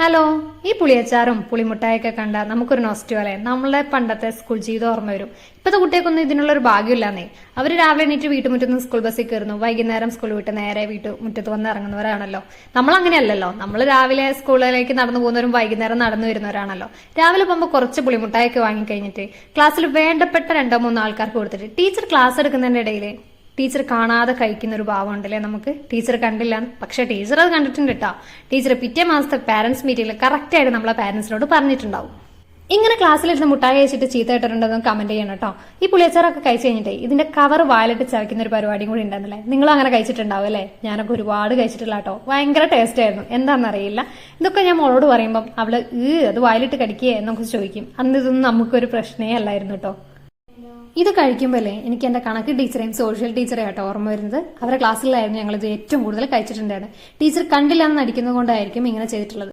Hello ഈ പുളിയച്ചാറും പുളിമുട്ടായൊക്കെ കണ്ട നമുക്കൊരു നോസ്റ്റു അല്ലേ? നമ്മളെ പണ്ടത്തെ സ്കൂൾ ജീവിതം ഓർമ്മ വരും. ഇപ്പോഴത്തെ കുട്ടികൾക്കൊന്നും ഇതിനുള്ള ഒരു ഭാഗ്യമില്ലാന്നേ. അവർ രാവിലെ എണീറ്റ് വീട്ടുമുറ്റത്ത് നിന്ന് സ്കൂൾ ബസ്സിൽ കയറുന്നു. വൈകുന്നേരം സ്കൂൾ വിട്ട് നേരെ വീട്ടു മുറ്റത്ത് വന്ന് ഇറങ്ങുന്നവരാണല്ലോ. നമ്മൾ അങ്ങനെയല്ലല്ലോ നമ്മൾ രാവിലെ സ്കൂളിലേക്ക് നടന്നു പോകുന്നവരും വൈകുന്നേരം നടന്നു വരുന്നവരാണല്ലോ. രാവിലെ പോകുമ്പോൾ കുറച്ച് പുളിമുട്ടായൊക്കെ വാങ്ങിക്കഴിഞ്ഞിട്ട് ക്ലാസ്സിൽ വേണ്ടപ്പെട്ട രണ്ടോ മൂന്നോ ആൾക്കാർക്ക് കൊടുത്തിട്ട് ടീച്ചർ ക്ലാസ് എടുക്കുന്നതിന്റെ ഇടയിൽ ടീച്ചർ കാണാതെ കഴിക്കുന്ന ഒരു ഭാവം ഉണ്ടല്ലേ നമുക്ക്? ടീച്ചർ കണ്ടില്ല. പക്ഷെ ടീച്ചർ അത് കണ്ടിട്ടുണ്ട് കേട്ടോ ടീച്ചർ പിറ്റേ മാസത്തെ പാരന്റ്സ് മീറ്റിംഗിൽ കറക്റ്റ് ആയിട്ട് നമ്മളെ പാരന്റ്സിനോട് പറഞ്ഞിട്ടുണ്ടാവും. ഇങ്ങനെ ക്ലാസ്സിലിരുന്ന് മുട്ടായി കഴിച്ചിട്ട് ചീത്ത ഇട്ടിട്ടുണ്ടെന്ന് കമന്റ് ചെയ്യണം കേട്ടോ ഈ പുളിയച്ചാറൊക്കെ കഴിച്ചു കഴിഞ്ഞിട്ടേ ഇതിന്റെ കവർ വായിലിട്ട് ചവയ്ക്കുന്ന ഒരു പരിപാടിയും കൂടി ഉണ്ടെന്നല്ലേ നിങ്ങൾ അങ്ങനെ കഴിച്ചിട്ടുണ്ടാവും അല്ലേ? ഞാനൊക്കെ ഒരുപാട് കഴിച്ചിട്ടില്ല കേട്ടോ ഭയങ്കര ടേസ്റ്റ് ആയിരുന്നു. എന്താണെന്നറിയില്ല ഇതൊക്കെ ഞാൻ മോളോട് പറയുമ്പം അവൾ ഈ അത് വായിലിട്ട് കടിക്കുക എന്നൊക്കെ ചോദിക്കും. അന്ന് ഇതൊന്നും നമുക്കൊരു പ്രശ്നേ അല്ലായിരുന്നു കേട്ടോ ഇത് കഴിക്കുമ്പോഴേ എനിക്ക് എന്റെ കണക്ക് ടീച്ചറെയും സോഷ്യൽ ടീച്ചറെയും ആട്ടോ ഓർമ്മ വരുന്നത്. അവരുടെ ക്ലാസ്സിലായിരുന്നു ഞങ്ങൾ ഇത് ഏറ്റവും കൂടുതൽ കഴിച്ചിട്ടുണ്ടായിരുന്നത്. ടീച്ചർ കണ്ടില്ല എന്ന് നടിക്കുന്നത് കൊണ്ടായിരിക്കും ഇങ്ങനെ ചെയ്തിട്ടുള്ളത്.